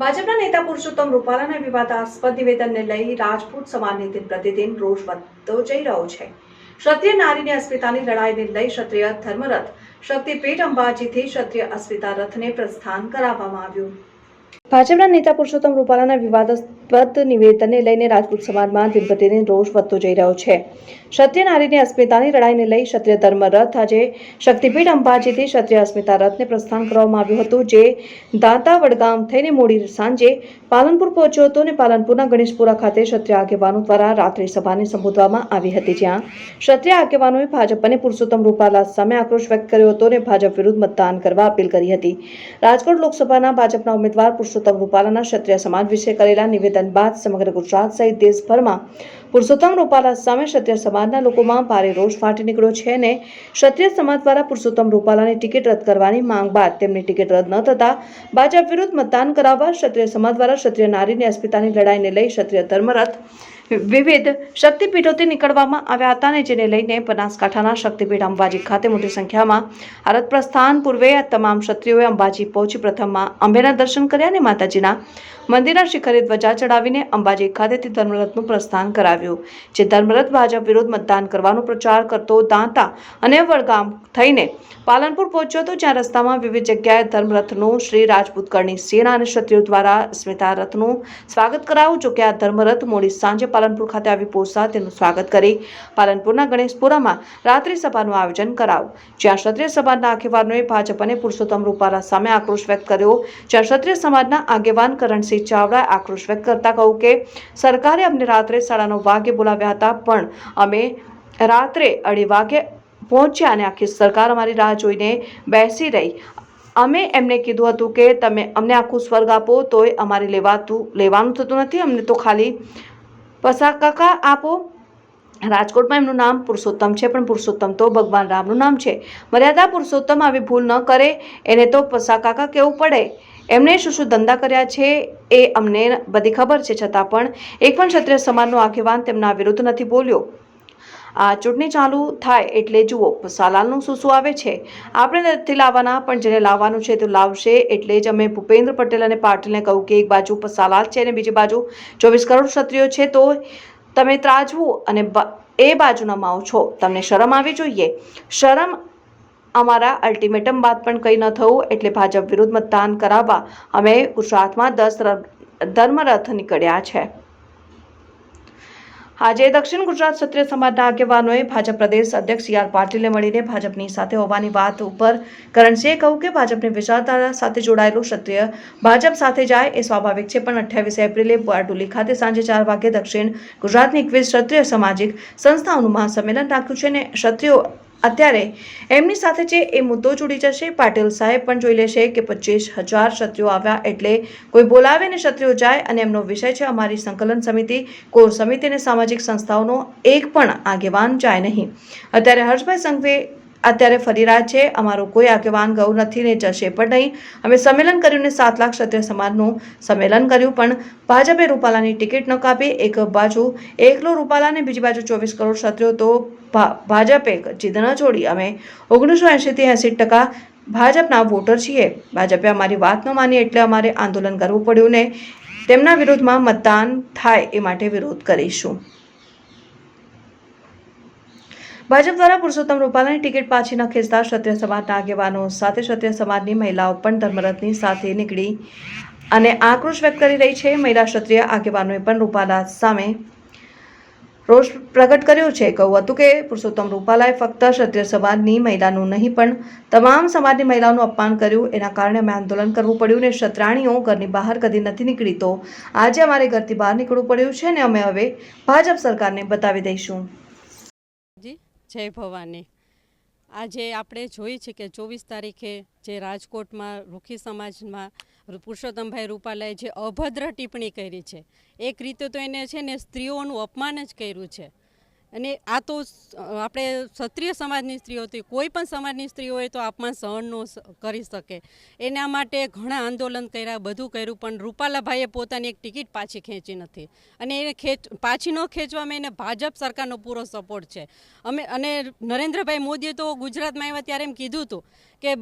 ભાજપના નેતા પુરુષોત્તમ રૂપાલાના વિવાદાસ્પદ નિવેદનને લઈ રાજપૂત સમાજની દિન પ્રતિદિન રોષ વધતો જઈ રહ્યો છે. ક્ષત્રિય નારીની અસ્મિતાની લડાઈને લઈ ક્ષત્રિય ધર્મરથ શક્તિપીઠ અંબાજીથી ક્ષત્રિય અસ્મિતા રથને પ્રસ્થાન કરાવવામાં આવ્યું. ભાજપના નેતા પુરુષોત્તમ રૂપાલાના વિવાદાસ્પદ નિવેદનને લઈને રાજપૂત સમાજમાં દિન રોષ વધતો જઈ રહ્યો છે. ક્ષત્રિય નારીની અસ્મિતાની લડાઈને લઈ ક્ષત્રિય ધર્મ રથ આજે શક્તિપીઠ અંબાજીથી ક્ષત્રિય અસ્મિતા રથને પ્રસ્થાન કરવામાં આવ્યું હતું, જે દાંતા વડગામ થઈને મોડી સાંજે પાલનપુર પહોંચ્યો હતો અને પાલનપુરના ગણેશપુરા ખાતે ક્ષત્રિય આગેવાનો દ્વારા રાત્રિ સભાને સંબોધવામાં આવી હતી. જ્યાં ક્ષત્રિય આગેવાનોએ ભાજપ અને પુરુષોત્તમ રૂપાલા સામે આક્રોશ વ્યક્ત કર્યો હતો અને ભાજપ વિરુદ્ધ મતદાન કરવા અપીલ કરી હતી. રાજકોટ લોકસભાના ભાજપના ઉમેદવાર પુરુષોત્તમ રૂપાલાના ક્ષત્રિય સમાજ વિશે કરેલા નિવેદન બાદ સમગ્ર ગુજરાત સહિત દેશભરમાં પુરુષોત્તમ રૂપાલા સામે ક્ષત્રિય સમાજના લોકોમાં ભારે રોષ ફાટી નીકળ્યો છે અને ક્ષત્રિય સમાજ દ્વારા પુરુષોત્તમ રૂપાલાની ટિકિટ રદ કરવાની માંગ બાદ તેમની ટિકિટ રદ ન થતા ભાજપ વિરુદ્ધ મતદાન કરાવવા ક્ષત્રિય સમાજ દ્વારા ક્ષત્રિય નારીની અસ્મિતાની લડાઈને લઈ ક્ષત્રિય ધર્મરથ વિવિધ શક્તિપીઠોથી નીકળવામાં આવ્યા હતા અને જેને લઈને બનાસકાંઠાના શક્તિપીઠ અંબાજી ખાતે મોટી સંખ્યામાં ભારત પ્રસ્થાન. પૂર્વે તમામ ક્ષત્રિયોએ અંબાજી પહોંચી પ્રથમમાં અંબેના દર્શન કર્યા અને માતાજીના મંદિરના શિખરે ધ્વજા ચડાવીને અંબાજી ખાતેથી ધર્મરથનું પ્રસ્થાન કરાવ્યું, જે ધર્મરથ ભાજપ વિરુદ્ધ મતદાન કરવાનો પ્રચાર કરતો દાંતા અને વડગામ થઈને પાલનપુર પહોંચ્યો હતો, જ્યાં રસ્તામાં વિવિધ જગ્યાએ ધર્મરથનું શ્રી રાજપૂત કરણી સેના અને ક્ષત્રિયો દ્વારા સ્મિતા રથનું સ્વાગત કરાવ્યું જોકે આ ધર્મરથ મોડી સાંજે પાલનપુર ખાતે આવી પહોંચતા તેનું સ્વાગત કરી. પાલનપુરના ગણેશપુરામાં રાત્રિ સભાનું આયોજન કરાયું. જ્યાં ક્ષત્રિય સમાજના આગેવાનોએ ભાજપ અને પુરુષોત્તમ રૂપાલા સામે આક્રોશ વ્યક્ત કર્યો. જ્યાં ક્ષત્રિય સમાજના આગેવાન કરણસિંહ ચાવડાએ આક્રોશ વ્યક્ત કરતા કહ્યું કે, સરકારે અમને રાત્રે સાડા નવ વાગે બોલાવ્યા હતા, પણ અમે રાત્રે અઢી વાગે પહોંચ્યા અને આખી સરકાર અમારી રાહ જોઈને બેસી રહી. અમે એમને કીધું હતું કે, તમે અમને આખું સ્વર્ગ આપો, તોય અમારે લેવાતું, લેવાનું થતું નથી, અમને તો ખાલી પસા કાકા, આપો. રાજકોટમાં એમનું નામ પુરુષોત્તમ છે, પણ પુરુષોત્તમ તો ભગવાન રામનું નામ છે. મર્યાદા પુરુષોત્તમ આવી ભૂલ ન કરે, એને તો પસા કાકા કેવું પડે. એમણે શું શું ધંધા કર્યા છે એ અમને બધી ખબર છે, છતાં પણ એક પણ ક્ષત્રિય સમાજનો આગેવાન તેમના વિરુદ્ધ નથી બોલ્યો. આ ચૂંટણી ચાલુ થાય એટલે જુઓ સાલાલનું શું શું આવે છે. આપણે નથી લાવવાના, પણ જેને લાવવાનું છે તે લાવશે. એટલે જ અમે ભૂપેન્દ્ર પટેલ અને પાટીલને કહ્યું કે એક બાજુ સાલાલ છે અને બીજી બાજુ ચોવીસ કરોડ ક્ષત્રિયો છે, તો તમે ત્રાજવું અને એ બાજુના માવ છો. તમને શરમ આવી જોઈએ? શરમ અમારા અલ્ટિમેટમ બાદ પણ કંઈ ન થયું એટલે ભાજપ વિરુદ્ધ મતદાન કરાવવા અમે ગુજરાતમાં દસ ધર્મરથ નીકળ્યા છે. આજે દક્ષિણ ગુજરાત ક્ષત્રિય સમાજના આગેવાનોએ ભાજપ પ્રદેશ અધ્યક્ષ સી આર પાટીલે મળીને ભાજપની સાથે હોવાની વાત ઉપર કરણસિંહે કહ્યું કે ભાજપની વિચારધારા સાથે જોડાયેલું ક્ષત્રિય ભાજપ સાથે જાય એ સ્વાભાવિક છે, પણ અઠ્યાવીસ એપ્રિલે બારડોલી ખાતે સાંજે ચાર વાગે દક્ષિણ ગુજરાતની એકવીસ ક્ષત્રિય સામાજિક સંસ્થાઓનું મહાસંમેલન રાખ્યું છે અને ક્ષત્રિયો અત્યારે એમની સાથે છે એ મુદ્દો જોડી જશે. પાટીલ સાહેબ પણ જોઈ લેશે કે પચીસ હજાર ક્ષત્રિયો આવ્યા એટલે કોઈ બોલાવે ને ક્ષત્રિયો જાય અને એમનો વિષય છે અમારી સંકલન સમિતિ, કોર સમિતિ અને સામાજિક સંસ્થાઓનો એક પણ આગેવાન જાય નહીં. અત્યારે હર્ષભાઈ સંઘવી અત્યારે ફરી રહ્યા છે. અમારો કોઈ આગેવાન ગૌ નથી, ને જશે પણ નહીં. અમે સંમેલન કર્યું ને સાત લાખ ક્ષત્રિય સમાજનું સંમેલન કર્યું, પણ ભાજપે રૂપાલાની ટિકિટ ન કાપી. એક બાજુ એકલો રૂપાલા ને બીજી બાજુ ચોવીસ કરોડ ક્ષત્રિયો તો ભાજપે જીદ ન છોડી. અમે ઓગણીસો એંશીથી એંસી ટકા ભાજપના વોટર છીએ. ભાજપે અમારી વાત ન માની એટલે અમારે આંદોલન કરવું પડ્યું ને તેમના વિરુદ્ધમાં મતદાન થાય એ માટે વિરોધ કરીશું. ભાજપ દ્વારા પુરુષોત્તમ રૂપાલાની ટિકિટ પાછી ન ખેંચતા ક્ષત્રિય સમાજના આગેવાનો સાથે ક્ષત્રિય સમાજની મહિલાઓ પણ ધર્મરથની સાથે નીકળી અને આક્રોશ વ્યક્ત કરી રહી છે. મહિલા ક્ષત્રિય આગેવાનોએ પણ રૂપાલા સામે રોષ પ્રગટ કર્યો છે. કહ્યું હતું કે પુરુષોત્તમ રૂપાલાએ ફક્ત ક્ષત્રિય સમાજની મહિલાનું નહીં, પણ તમામ સમાજની મહિલાઓનું અપમાન કર્યું. એના કારણે અમે આંદોલન કરવું પડ્યું ને ક્ષત્રાણીઓ ઘરની બહાર કદી નથી નીકળી. તો આજે અમારે ઘરથી બહાર નીકળવું પડ્યું છે ને અમે હવે ભાજપ સરકારને બતાવી દઈશું. જય ભવાની. આજે આપણે જોઈ છે કે ચોવીસ તારીખે જે રાજકોટમાં રૂખી સમાજમાં પુરુષોત્તમભાઈ રૂપાલાએ જે અભદ્ર ટિપ્પણી કરી છે, એક રીતે તો એને છે ને સ્ત્રીઓનું અપમાન જ કર્યું છે. અને આ તો આપણે ક્ષત્રિય સમાજની સ્ત્રીઓ હતી, કોઈ પણ સમાજની સ્ત્રીઓ હોય તો અપમાન સહન ન કરી શકે. એના માટે ઘણા આંદોલન કર્યા, બધું કર્યું, પણ રૂપાલાભાઈએ પોતાની એક ટિકિટ પાછી ખેંચી નથી. અને એને ખેંચ, પાછી ન ખેંચવામાં એને ભાજપ સરકારનો પૂરો સપોર્ટ છે. અમે, અને નરેન્દ્રભાઈ મોદીએ તો ગુજરાતમાં આવ્યા ત્યારે એમ કીધું હતું કે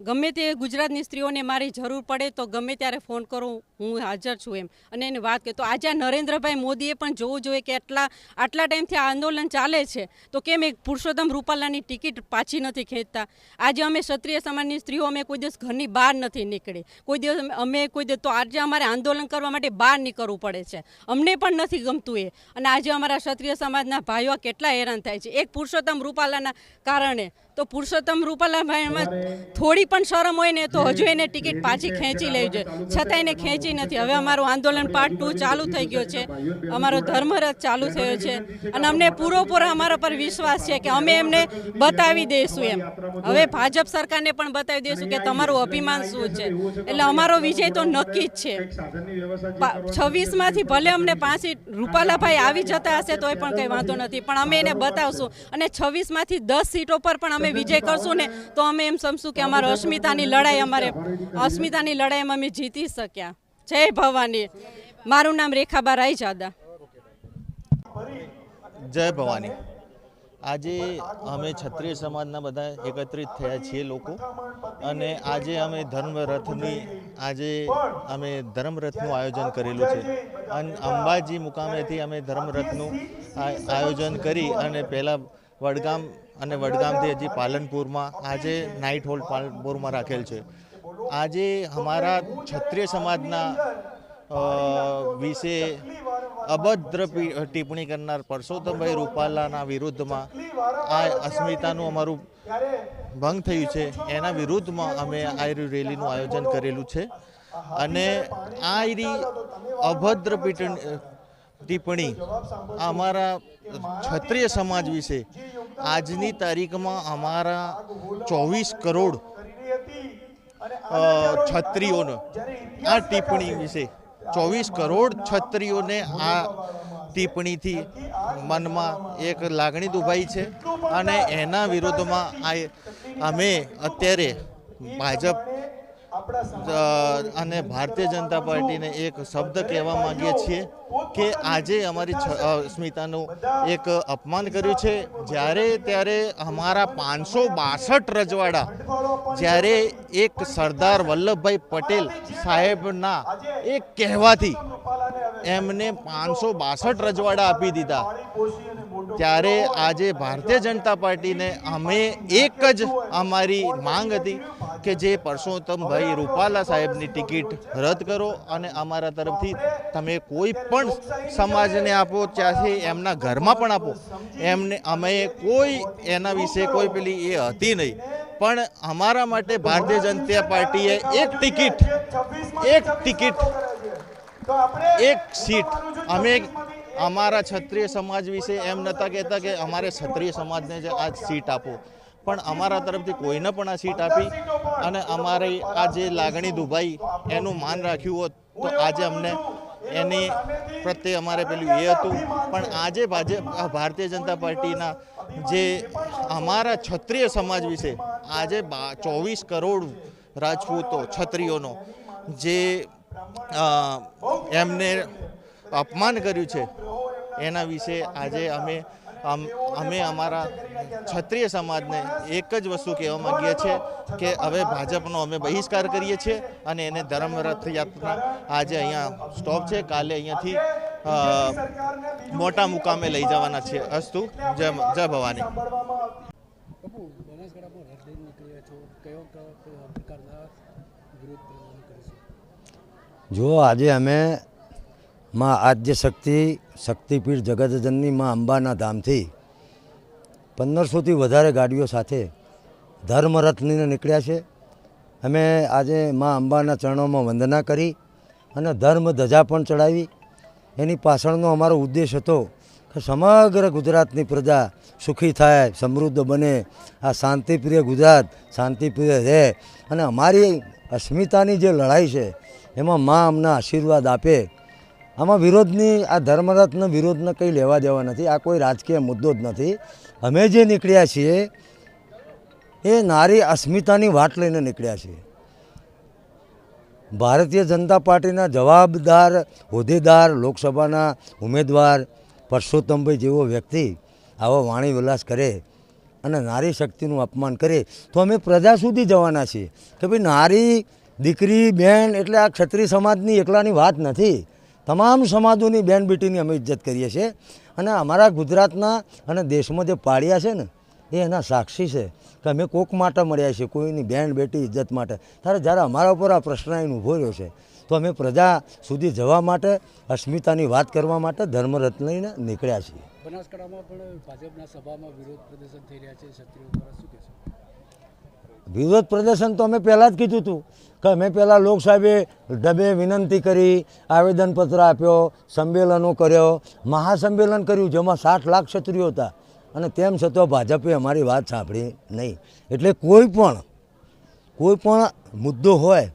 ગમે તે ગુજરાતની સ્ત્રીઓને મારી જરૂર પડે તો ગમે ત્યારે ફોન કરો, હું હાજર છું એમ. અને એને વાત કે તો આજે નરેન્દ્રભાઈ મોદીએ પણ જોવું જોઈએ કે આટલા આટલા ટાઈમથી આ આંદોલન ચાલે છે, તો કેમ એક પુરુષોત્તમ રૂપાલાની ટિકિટ પાછી નથી ખેંચતા? આજે અમે ક્ષત્રિય સમાજની સ્ત્રીઓ, અમે કોઈ દિવસ ઘરની બહાર નથી નીકળી. કોઈ દિવસ અમે- કોઈ દિવસ, તો આજે અમારે આંદોલન કરવા માટે બહાર નીકળવું પડે છે. અમને પણ નથી ગમતું એ. અને આજે અમારા ક્ષત્રિય સમાજના ભાઈઓ કેટલા હેરાન થાય છે. એક પુરુષોત્તમ રૂપાલાના કારણે તો પુરુષોત્તમ રૂપાલાભાઈમાં થોડી પણ શરમ હોય ને તો હજુ એને ટિકિટ પાછી ખેંચી લેવી જોઈએ છતાં એને ખેંચી નથી. હવે અમારું આંદોલન પાર્ટ ટુ ચાલુ થઈ ગયો છે. અમારો ધર્મરથ ચાલુ થયો છે. અને અમને પૂરોપૂરો અમારા પર વિશ્વાસ છે કે અમે એમને બતાવી દઈશું એમ. હવે ભાજપ સરકારને પણ બતાવી દઈશું કે તમારું અભિમાન શું છે? એટલે અમારો વિજય તો નક્કી જ છે. છવ્વીસમાંથી ભલે અમને પાંચ સીટ રૂપાલાભાઈ આવી જતા હશે તોય પણ કંઈ વાંધો નથી. પણ અમે એને બતાવશું. અને છવ્વીસમાંથી દસ સીટો પર પણ અમે વિજય કરશું ને, તો અમે એમ સમજશું કે અમારે અસ્મિતાની લડાઈ અમારે અસ્મિતાની લડાઈમાં અમે જીતી શક્યા. જય ભવાની. મારું નામ રેખાબા રાયજાદા. જય ભવાની. આજે અમે ક્ષત્રિય સમાજના બધા એકત્રિત થયા છીએ લોકો. અને આજે અમે ધર્મરથની આજે અમે ધર્મરથનું આયોજન કરેલું છે. અને અંબાજી મુકામેથી અમે ધર્મરથનું આયોજન કરી અને પહેલાં વડગામ અને વડગામથી હજી પાલનપુરમાં આજે નાઇટ હોલ્ડ પાલનપુરમાં રાખેલ છે. આજે અમારા ક્ષત્રિય સમાજના વિશે અભદ્ર ટિપ્પણી કરનાર પરસોત્તમભાઈ રૂપાલાના વિરુદ્ધમાં આ અસ્મિતાનું અમારું ભંગ થયું છે. એના વિરુદ્ધમાં અમે આ રેલીનું આયોજન કરેલું છે. અને આ અભદ્ર ટિપ્પણી અમારા ક્ષત્રિય સમાજ વિશે. આજની તારીખમાં અમારા ચોવીસ કરોડ છત્રીઓનો આ ટિપ્પણી વિશે. ચોવીસ કરોડ છત્રીઓને આ ટિપ્પણીથી મનમાં એક લાગણી દુભાઈ છે અને એના વિરોધમાં આ અમે અત્યારે ભાજપ અને ભારતીય જનતા પાર્ટીને એક શબ્દ કહેવા માંગીએ છીએ. કે આજે અમારી સ્મિતાનું એક અપમાન કર્યું છે. જ્યારે ત્યારે અમારા પાંચસો બાસઠ રજવાડા, જ્યારે એક સરદાર વલ્લભભાઈ પટેલ સાહેબના એક કહેવાથી એમને પાંચસો બાસઠ રજવાડા આપી દીધા. ત્યારે આજે ભારતીય જનતા પાર્ટીને અમે એક જ અમારી માંગ હતી કે જે પરસોત્તમભાઈ રૂપાલા સાહેબની ટિકિટ રદ કરો અને અમારા તરફથી તમે કોઈ પણ સમાજને આપો, ત્યાંથી એમના ઘરમાં પણ આપો. એમને, અમે કોઈ એના વિશે કોઈ પેલી એ હતી નહીં. પણ અમારા માટે ભારતીય જનતા પાર્ટીએ એક ટિકિટ એક ટિકિટ, એક સીટ. અમે અમારા ક્ષત્રિય સમાજ વિશે એમ નહોતા કહેતા કે અમારે ક્ષત્રિય સમાજને જ આ સીટ આપો. પણ અમારા તરફથી કોઈને પણ આ સીટ આપી અને અમારી આ જે લાગણી દુભાઈ, એનું માન રાખ્યું હોત તો આજે અમને એની પ્રત્યે અમારે પેલું એ હતું. પણ આજે ભાજપ ભારતીય જનતા પાર્ટીના જે અમારા ક્ષત્રિય સમાજ વિશે આજે બા, ચોવીસ કરોડ રાજપૂતો, ક્ષત્રિયોનો જે એમને અપમાન કર્યું છે, એના વિશે આજે અમે અમ- અમે અમારા ક્ષત્રિય સમાજને એક જ વસ્તુ કહેવા માંગીએ છીએ કે હવે ભાજપનો અમે બહિષ્કાર કરીએ છીએ અને એને ધર્મ રથયાત્રા આજે અહીંયા સ્ટોપ છે. કાલે અહીંયાથી મોટા મુકામે લઈ જવાના છે અસ્તુ, જય જય ભવાની. જો આજે અમે માં આદ્ય શક્તિ શક્તિપીઠ જગતજનની માં અંબાના ધામથી પંદરસોથી વધારે ગાડીઓ સાથે ધર્મરથ લઈને નીકળ્યા છે. અમે આજે માં અંબાના ચરણોમાં વંદના કરી અને ધર્મ ધજા પણ ચડાવી. એની પાછળનો અમારો ઉદ્દેશ હતો કે સમગ્ર ગુજરાતની પ્રજા સુખી થાય, સમૃદ્ધ બને, આ શાંતિપ્રિય ગુજરાત શાંતિપ્રિય રહે અને અમારી અસ્મિતાની જે લડાઈ છે, એમાં મા અમને આશીર્વાદ આપે આમાં વિરોધની, આ ધર્મરત્ન વિરોધને કંઈ લેવા દેવા નથી. આ કોઈ રાજકીય મુદ્દો જ નથી. અમે જે નીકળ્યા છીએ, એ નારી અસ્મિતાની વાટ લઈને નીકળ્યા છીએ. ભારતીય જનતા પાર્ટીના જવાબદાર, હોદ્દેદાર, લોકસભાના ઉમેદવાર, પરસોત્તમભાઈ જેવો વ્યક્તિ આવો વાણી વિલાસ કરે અને નારી શક્તિનું અપમાન કરે, તો અમે પ્રજા સુધી જવાના છીએ. કે ભાઈ નારી, દીકરી, બેન, એટલે આ ક્ષત્રિય સમાજની એકલાની વાત નથી. તમામ સમાજોની બેન બેટીની અમે ઇજ્જત કરીએ છીએ. અને અમારા ગુજરાતના અને દેશમાં જે પાળ્યા છે ને એ એના સાક્ષી છે કે અમે કોક માટે મળ્યા છીએ કોઈની બેન બેટી ઇજ્જત માટે. ત્યારે જ્યારે અમારા ઉપર આ પ્રશ્ન આવીને ઊભો રહ્યો છે તો અમે પ્રજા સુધી જવા માટે અસ્મિતાની વાત કરવા માટે ધર્મરથ લઈને નીકળ્યા છીએ. બનાસકાંઠામાં પણ ભાજપના સભામાં વિરોધ પ્રદર્શન થઈ રહ્યા છે. વિરોધ પ્રદર્શન તો અમે પહેલાં જ કીધું હતું. કે અમે પહેલાં લોકસાહેબે ઢબે વિનંતી કરી, આવેદનપત્ર આપ્યો, સંમેલનો કર્યો. મહાસંમેલન કર્યું, જેમાં સાઠ લાખ ક્ષત્રિયો હતા. અને તેમ છતાં ભાજપે અમારી વાત સાંભળી નહીં. એટલે કોઈ પણ કોઈ પણ મુદ્દો હોય,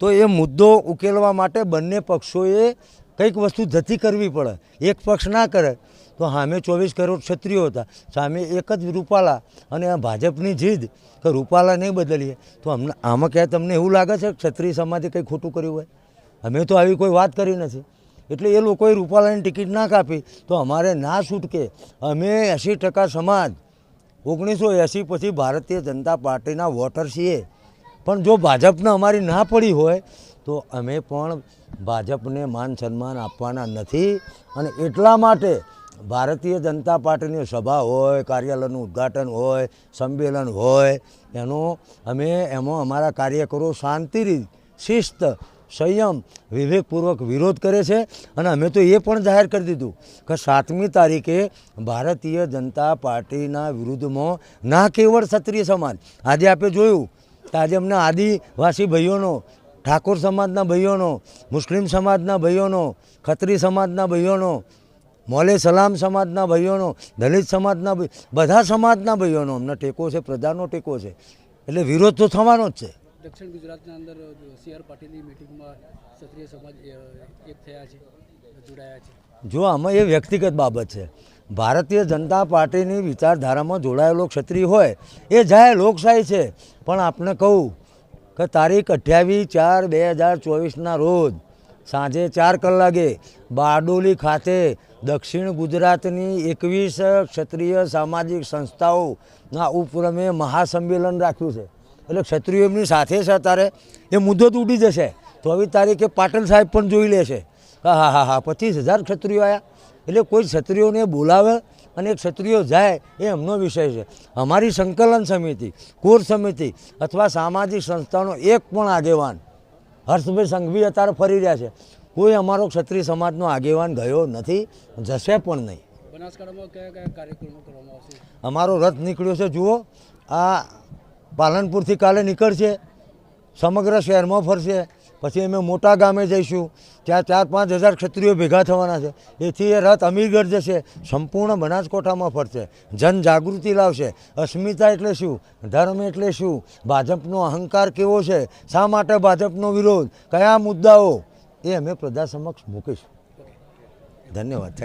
તો એ મુદ્દો ઉકેલવા માટે બંને પક્ષોએ કંઈક વસ્તુ જતી કરવી પડે, એક પક્ષ ના કરે, તો સામે ચોવીસ કરોડ ક્ષત્રિયો હતા, સામે એક જ રૂપાલા અને આ ભાજપની જીદ કે રૂપાલા નહીં બદલીએ, તો અમને આમાં ક્યાંય તમને એવું લાગે છે ક્ષત્રિય સમાજે કંઈ ખોટું કર્યું હોય? અમે તો આવી કોઈ વાત કરી નથી. એટલે એ લોકોએ રૂપાલાની ટિકિટ ના કાપી, તો અમારે ના છૂટકે અમે એંસી ટકા સમાજ, ઓગણીસો એંસી પછી ભારતીય જનતા પાર્ટીના વોટર છીએ. પણ જો ભાજપને અમારી ના પડી હોય તો અમે પણ ભાજપને માન સન્માન આપવાના નથી અને એટલા માટે ભારતીય જનતા પાર્ટીની સભા હોય, કાર્યાલયનું ઉદ્ઘાટન હોય, સંમેલન હોય, એનો અમે, એમાં અમારા કાર્યકરો શાંતિ શિસ્ત, સંયમ, વિવેકપૂર્વક વિરોધ કરે છે અને અમે તો એ પણ જાહેર કરી દીધું કે સાતમી તારીખે ભારતીય જનતા પાર્ટીના વિરુદ્ધમાં ના કેવળ ક્ષત્રિય સમાજ આજે આપણે જોયું આજે અમને આદિવાસી ભાઈઓનો ઠાકોર સમાજના ભાઈઓનો મુસ્લિમ સમાજના ભાઈઓનો ખત્રી સમાજના ભાઈઓનો મોલે સલામ સમાજના ભાઈઓનો દલિત સમાજના બધા સમાજના ભાઈઓનો અમને ટેકો છે પ્રજાનો ટેકો છે. એટલે વિરોધ તો થવાનો જ છે. દક્ષિણ ગુજરાતના અંદર સી આર પાટીલની મિટિંગમાં ક્ષત્રિય સમાજ એક થયા છે જોડાયા છે. જો આમાં એ વ્યક્તિગત બાબત છે. ભારતીય જનતા પાર્ટીની વિચારધારામાં જોડાયેલો ક્ષત્રિય હોય એ જાય લોકશાહી છે. પણ આપણે કહું કે તારીખ અઠ્યાવીસ ચાર બે હજાર ચોવીસના રોજ સાંજે ચાર કલાકે બારડોલી ખાતે દક્ષિણ ગુજરાતની એકવીસ ક્ષત્રિય સામાજિક સંસ્થાઓના ઉપક્રમે મહાસંમેલન રાખ્યું છે. એટલે ક્ષત્રિયો એમની સાથે છે અત્યારે. એ મુદ્દો તો ઉડી જશે. ચોવીસ તારીખે પાટણ સાહેબ પણ જોઈ લેશે. હા હા હા હા, પચીસ હજાર ક્ષત્રિયો આવ્યા એટલે કોઈ ક્ષત્રિયોને બોલાવે અને ક્ષત્રિયો જાય એ એમનો વિષય છે. અમારી સંકલન સમિતિ કોર સમિતિ અથવા સામાજિક સંસ્થાનો એક પણ આગેવાન હર્ષભાઈ સંઘવી અત્યારે ફરી રહ્યા છે. કોઈ અમારો ક્ષત્રિય સમાજનો આગેવાન ગયો નથી જશે પણ નહીં. અમારો રથ નીકળ્યો છે જુઓ. આ પાલનપુરથી કાલે નીકળશે સમગ્ર શહેરમાં ફરશે. પછી અમે મોટા ગામે જઈશું, ત્યાં ચાર પાંચ હજાર ક્ષત્રિયો ભેગા થવાના છે. એથી એ રથ અમીરગઢ જશે, સંપૂર્ણ બનાસકોઠામાં ફરશે જનજાગૃતિ લાવશે. અસ્મિતા એટલે શું? ધર્મ એટલે શું? ભાજપનો અહંકાર કેવો છે? શા માટે ભાજપનો વિરોધ? કયા મુદ્દાઓ? એ અમે પ્રજા સમક્ષ મૂકીશું. ધન્યવાદ. થેન્ક